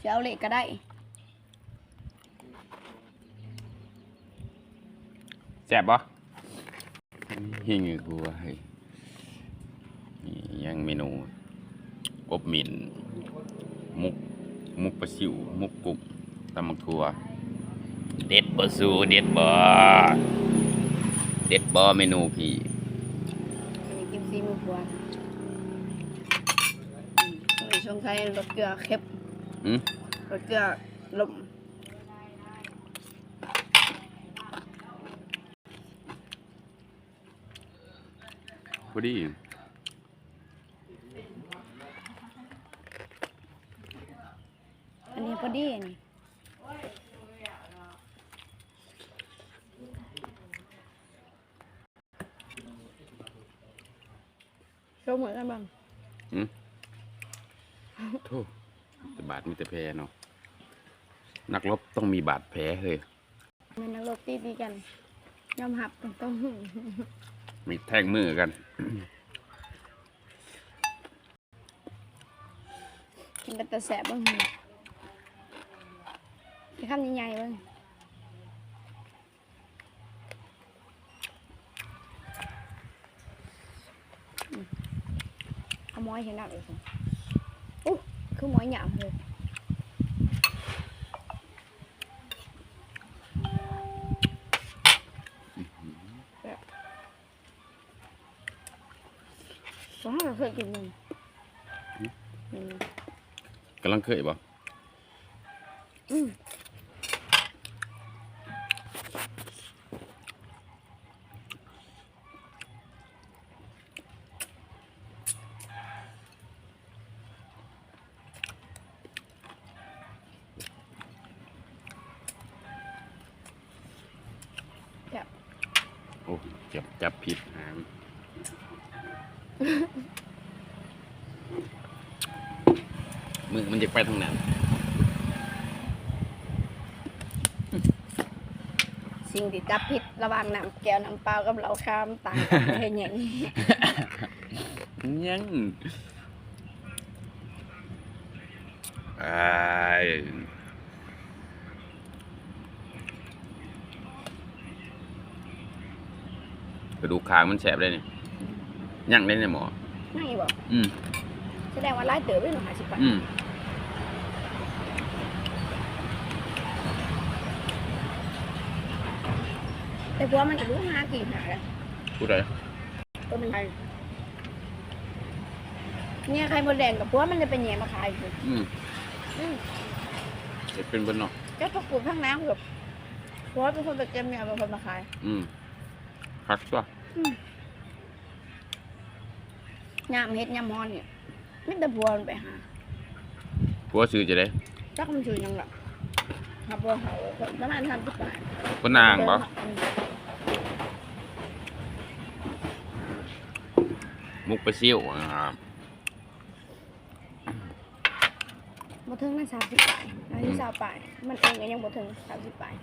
เช้าเละก็ได้แซ่บบ่หิงกูว่าเฮ้ยนี่ยังเมนูกบหมิ่นมุก มุกปลาซิว มุกกุ้งตำมักทั่วเด็ดบ่สูเด็ดบ่เด็ดบ่เมนูพี่อันนี้กินซีมือพวนอืมอันนี้ชงไทยรสเกลือเข้ม อืมรสเกลือลมพอดีอันนี้พอดีนี่ชมเหมือนกันบ้างอืมโธ่ แต่บาดมีแต่แผลเนาะนักรบต้องมีบาดแผลเฮ้ยมันนักรบตีตีกันยอมหับต้องต้องมีแท่งมือกัน กินเป็นตะแสบบ้างกินข้าวใหญ่ๆบ้างอืมเอาหม้อยเห็นหนักเลยสิอุ๊ย คือหม้อยหยาบเลยส อ้เจ็บจับผิดหางมือมันจะไปทางนั้นสิ่งที่จับผิดระหว่างน้ำแก้วน้ำเปล่ากับเหล้าข้ามต่างกันเห็นอย่างนี้ยังไอ้าย กระดูกขางมันแสบเลยนี่ยังได้เนี่ยหมอไม่บอกอืมแสดงว่าไล่เต๋อไปหนูหาสิบไปอืมแต่พวมันจะรู้หากี่หาแล้วพูดอะไรตัวมันไทยเนี่ยใครมดแดงกับพวมันจะเป็นแย่มาขายอยู่อืมอืมจะเป็นบนเนาะก็ประกวดข้างน้ำกับพวเป็นคนไปเก็บเนี่ยเป็นคนมาขาย อืม คักตัวยามเฮ็ดยามฮอนเนี่ยไม่แต่พวมันไปหาผัวซื้อจะได้จักมันชื่อยังหรอกหาพวเขาประมาณทำทุกบาทคนนางบ่มุกไปซิ่วนะครับบ่ถึงนั่นสามสิบปลายอันนี้สาวปลายมันเองก็ยังบ่ถึงสามสิบปลาย